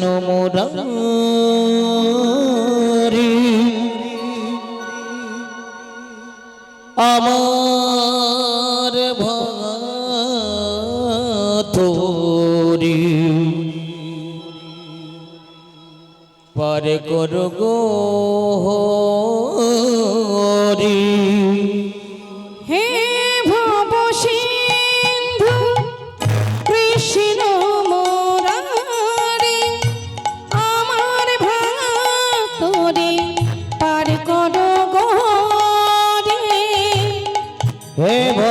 কৃষ্ণ মোর আমার ভি পরে কর গো হরি।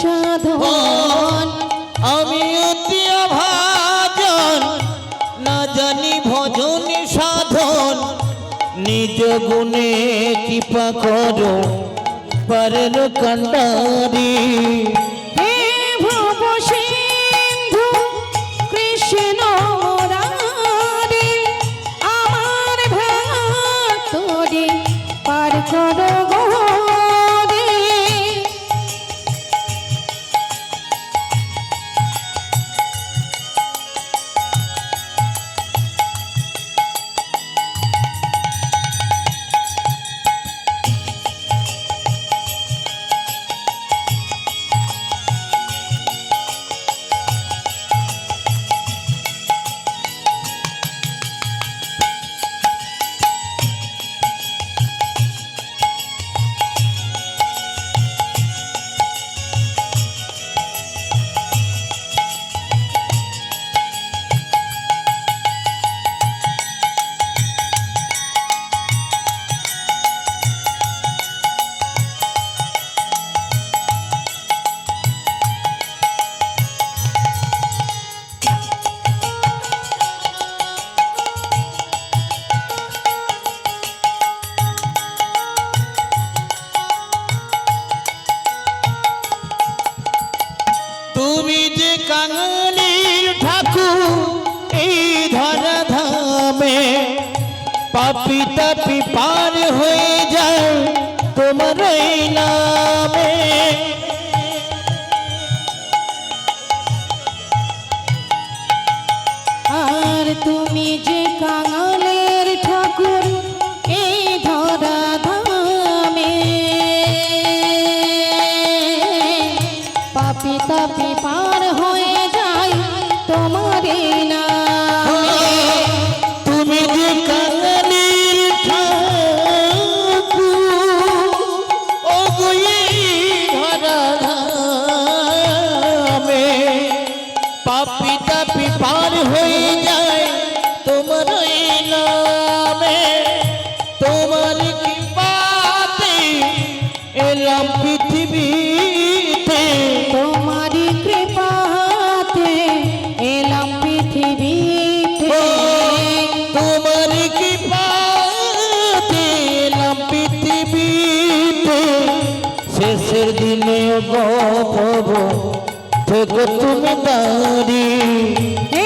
সাধন। আমি অতি ভাজন না জানি ভজন সাধন। নিজ গুণে কৃপা করো পারের কান্ডারী। পাপি তাপি পার হয়ে যায় তোমার নামে। আর তুমি যে তুমি দাঁড়িয়ে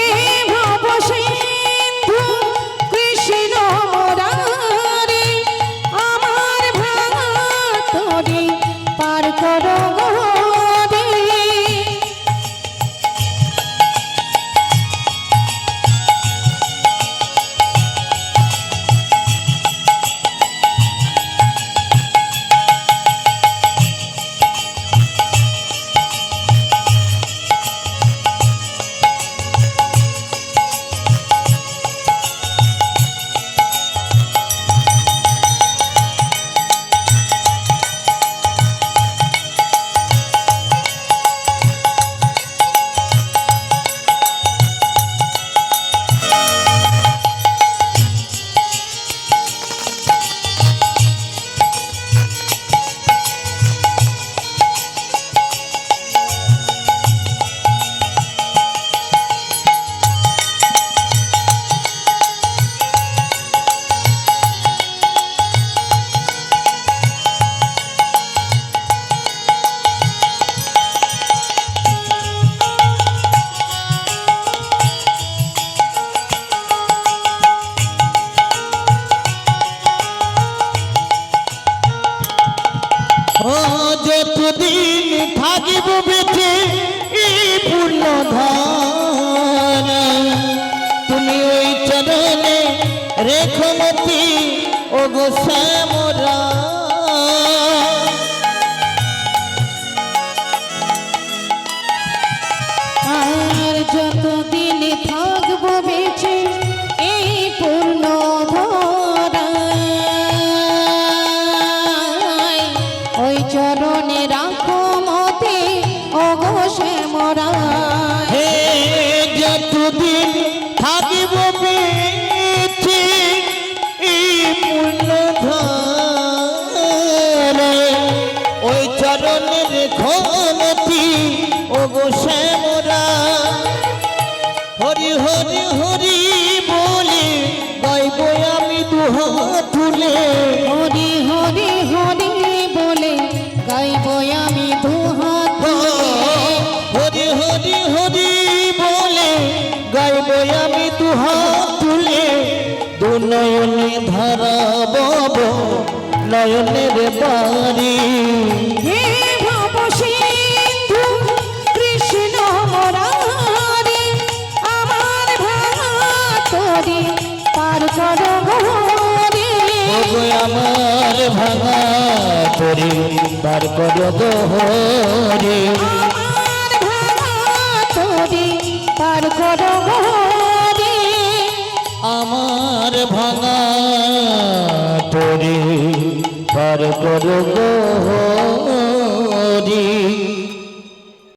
রেখমতি ও গো শ্যামরা। হরি হরি হরি বলে গাইব আমি দুহাত। হরি হরি হরি বলে গাইব আমি দুহাত তুলে দু নয়নে ধারা বব নয়নের বাড়ি ভাঙা তরি বার কর ভাতরি পার কর ঘরে আমার ভাঙা তরি কর দোহরে